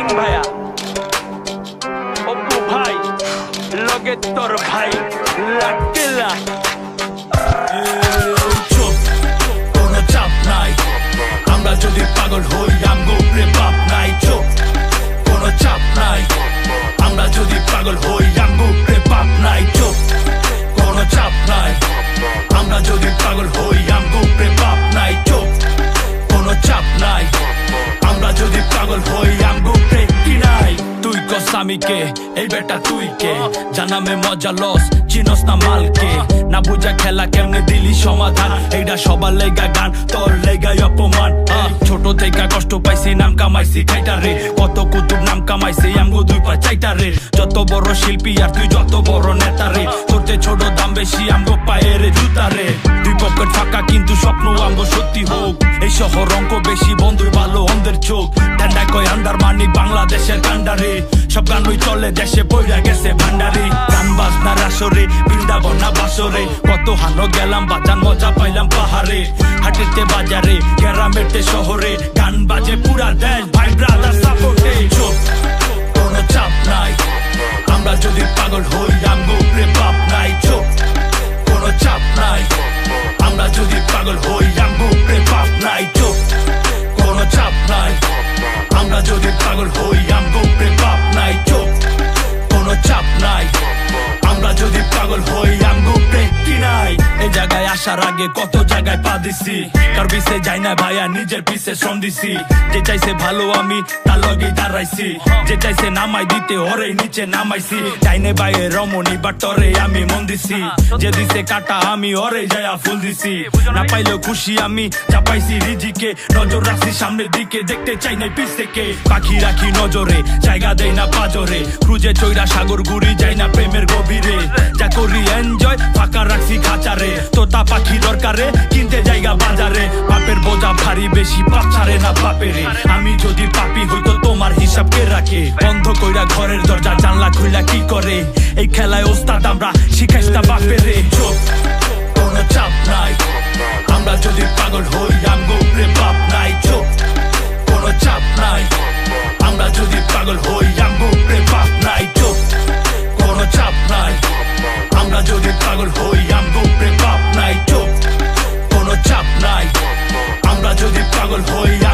সিং ভাইয়া। অপু ভাই, লগে তোর ভাই লাকেলা কোনো আমরা যদি পাগল হই, আমগো প্রে বাপ নাই। চুপ কোনো চাপ নাই। আমরা যদি পাগল হই, আমগো প্রে পাপ নাই। কোনো চাপ নাই। আমরা যদি পাগল হই, আমগো প্রে নাই। কোনো চাপ নাই। আমরা যদি পাগল হই আমি কে এই বেটা তুই কে জানামে মজা লস, চিনস না মালকে। না বুঝা খেলা কেমনে দিলি সমাধান? এইটা সবার লেগা গান, তোর লেগাই অপমান। ছোট থেকে কষ্ট পাইছি, নাম কামাইছি খাইটা রে কত কুতুব নাম কামাইছি, আমগো দুই পা চাইটা রে যত বড় শিল্পী আর তুই যত বড় নেতা রে তোরতে ছোট দাম বেশি, আমগো পায়ের জুতা রে দুই পকেট ফাঁকা, কিন্তু স্বপ্ন আমগো সত্যি হোক। এই শহর অঙ্ক বেশি, বন্ধুর ভালো অন্ধের চোখ। ঠান্ডা কয় আন্ডার মানি বাংলাদেশের কান্ডারে গানই চলে দেশে বইরা গেছে ভান্ডারি। গান বাজনা রাসরে, বৃন্দাবন না বাসরে। কত হানো গেলাম বাজান মজা পাইলাম পাহাড়ে। হাটেতে বাজারে, গ্রামেতে শহরে। গান বাজে পুরা দেশ আসার আগে কত জায়গায় পা দিছি। কার পিছে যাই না ভাইয়া নিজের পিছে শ্রম দিছি। যে চাইছে ভালো আমি, তার লগে দাঁড়াইছি। যে চাইছে নামাই দিতে ওরে নিচে নামাইছি। চাইনে বাইরে রমণী বাট তরে আমি মন দিছি। যে দিছে কাটা, আমি ওরে যায়া ফুল দিছি। না পাইলেও খুশি আমি চাপাইছি রিজিকে। নজর রাখছি সামনের দিকে, দেখতে চাই না পিছ থেকে। পাখি রাখি নজরে, জায়গা দেই না পাজরে। ক্রুজে চৈরা সাগর গুড়ি যাই না প্রেমের এনজয় ফাঁকা রাখছি খাঁচারে। তোতা পাখি দরকারে, কিনতে জায়গা বাজারে। বাপের বোঝা ভারী, বেশি পাপ ছাড়ে না পাপেরে আমি যদি পাপি হইতো তোমার হিসাব কে রাখে? বন্ধ কইরা ঘরের দরজা, জানলা খুললা কি করে? এই খেলায় ওস্তাদ আমরা শিখাইস না বাপেরে। চোখ Boy, I